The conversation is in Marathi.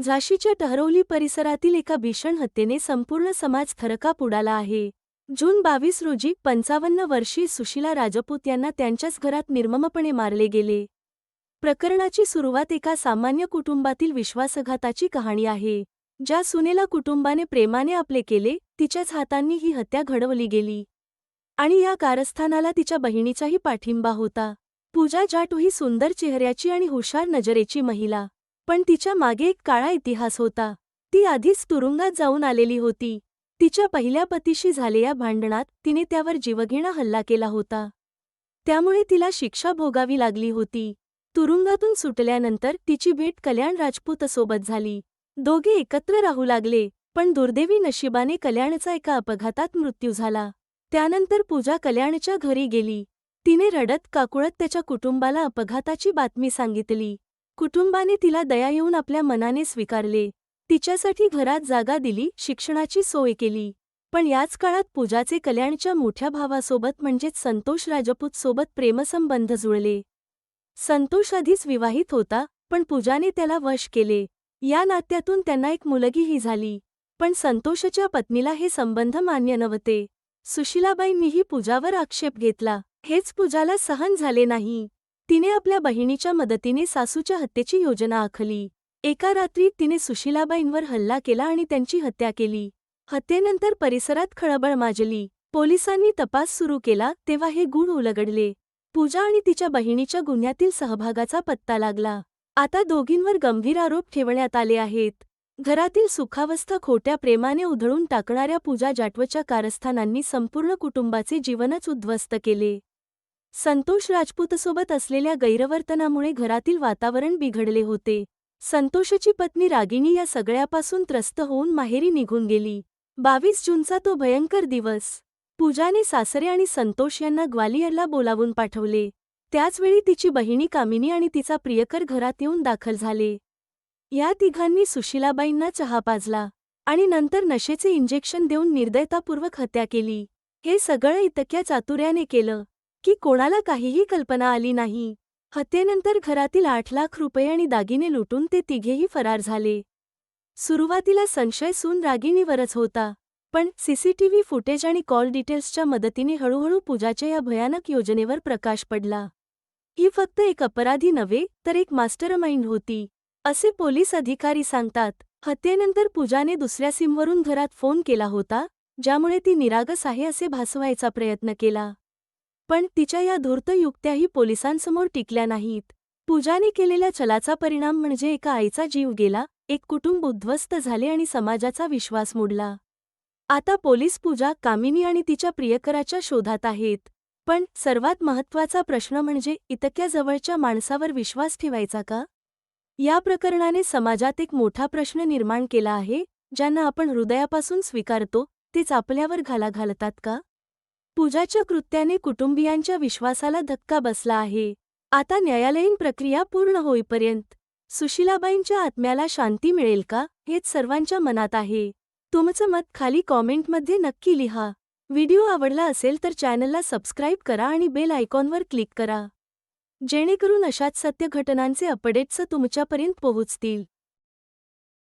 झाशीच्या डहरौली परिसरातील एका भीषण हत्येने संपूर्ण समाज थरकाप उडाला आहे. जून बावीस रोजी पंचावन्न वर्षीय सुशीला राजपूत यांना त्यांच्याच घरात निर्ममपणे मारले गेले. प्रकरणाची सुरुवात एका सामान्य कुटुंबातील विश्वासघाताची कहाणी आहे. ज्या सुनेला कुटुंबाने प्रेमाने आपले केले तिच्याच हातांनी ही हत्या घडवली गेली. आणि या कारस्थानाला तिच्या बहिणीचाही पाठिंबा होता. पूजा जाटू ही सुंदर चेहऱ्याची आणि हुशार नजरेची महिला. पण तिच्यामागे एक काळा इतिहास होता. ती आधीच तुरुंगात जाऊन आलेली होती. तिच्या पहिल्या पतीशी झालेल्या भांडणात तिने त्यावर जीवघेणा हल्ला केला होता. त्यामुळे तिला शिक्षा भोगावी लागली होती. तुरुंगातून सुटल्यानंतर तिची भेट कल्याण राजपूतसोबत झाली. दोघे एकत्र राहू लागले पण दुर्दैवी नशिबाने कल्याणचा एका अपघातात मृत्यू झाला. त्यानंतर पूजा कल्याणच्या घरी गेली. तिने रडत काकुळत त्याच्या कुटुंबाला अपघाताची बातमी सांगितली. कुटुंबाने तिला दया येऊन आपल्या मनाने स्वीकारले. तिच्यासाठी घरात जागा दिली शिक्षणाची सोय केली. पण याच काळात पूजाचे कल्याणच्या मोठ्या भावासोबत म्हणजेच संतोष राजपूत सोबत प्रेमसंबंध जुळले. संतोष आधीच विवाहित होता पण पूजाने त्याला वश केले. या नात्यातून त्यांना एक मुलगीही झाली. पण संतोषच्या पत्नीला हे संबंध मान्य नव्हते. सुशीलाबाईंनीही पूजावर आक्षेप घेतला. हेच पूजाला सहन झाले नाही. तिने आपल्या बहिणीच्या मदतीने सासूच्या हत्येची योजना आखली. एका रात्री तिने सुशीलाबाईंवर हल्ला केला आणि त्यांची हत्या केली. हत्येनंतर परिसरात खळबळ माजली. पोलिसांनी तपास सुरू केला तेव्हा हे गुण उलगडले. पूजा आणि तिच्या बहिणीच्या गुन्ह्यातील सहभागाचा पत्ता लागला. आता दोघींवर गंभीर आरोप ठेवण्यात आले आहेत. घरातील सुखावस्था खोट्या प्रेमाने उधळून टाकणाऱ्या पूजा जाटवच्या कारस्थानांनी संपूर्ण कुटुंबाचे जीवनच उद्ध्वस्त केले. संतोष राजपूतसोबत असलेल्या गैरवर्तनामुळे घरातील वातावरण बिघडले होते. संतोषची पत्नी रागिणी या सगळ्यापासून त्रस्त होऊन माहेरी निघून गेली. बावीस जूनचा तो भयंकर दिवस. पूजाने सासरे आणि संतोष यांना ग्वालियरला बोलावून पाठवले. त्याचवेळी तिची बहिणी कामिनी आणि तिचा प्रियकर घरात येऊन दाखल झाले. या तिघांनी सुशीलाबाईंना चहा पाजला आणि नंतर नशेचे इंजेक्शन देऊन निर्दयतापूर्वक हत्या केली. हे सगळं इतक्या चातुर्याने केलं. की कोणाला काहीही कल्पना आली नाही. हत्येनंतर घरातील आठ लाख रुपये आणि दागिने लुटून ते तिघेही फरार झाले. सुरुवातीला संशय सून रागिणीवरच होता पण सीसीटीव्ही फुटेज आणि कॉल डिटेल्सच्या मदतीने हळूहळू पूजाच्या या भयानक योजनेवर प्रकाश पडला. ही फक्त एक अपराधी नव्हे तर एक मास्टरमाइंड होती. असे पोलीस अधिकारी सांगतात हत्येनंतर पूजाने दुसऱ्या सिमवरून घरात फोन केला होता ज्यामुळे ती निरागस आहे असे भासवायचा प्रयत्न केला. पण तिच्या या धूर्त युक्त्याही पोलिसांसमोर टिकल्या नाहीत. पूजाने केलेल्या चलाचा परिणाम म्हणजे एका आईचा जीव गेला एक कुटुंब उद्ध्वस्त झाले आणि समाजाचा विश्वास मोडला. आता पोलीस पूजा कामिनी आणि तिच्या प्रियकराच्या शोधात आहेत. पण सर्वात महत्त्वाचा प्रश्न म्हणजे इतक्या जवळच्या माणसावर विश्वास ठेवायचा का? या प्रकरणाने समाजात एक मोठा प्रश्न निर्माण केला आहे ज्यांना आपण हृदयापासून स्वीकारतो तेच आपल्यावर घाला घालतात का? पूजाच्या कृत्याने कुटुंबियांच्या विश्वासाला धक्का बसला आहे. आता न्यायालयीन प्रक्रिया पूर्ण होईपर्यंत सुशीलाबाईंच्या आत्म्याला शांती मिळेल का हेच सर्वांच्या मनात आहे. तुमचं मत खाली कॉमेंटमध्ये नक्की लिहा. व्हिडिओ आवडला असेल तर चॅनलला सबस्क्राईब करा आणि बेल आयकॉनवर क्लिक करा. जेणेकरून अशाच सत्य घटनांचे अपडेट्स तुमच्यापर्यंत पोहोचतील.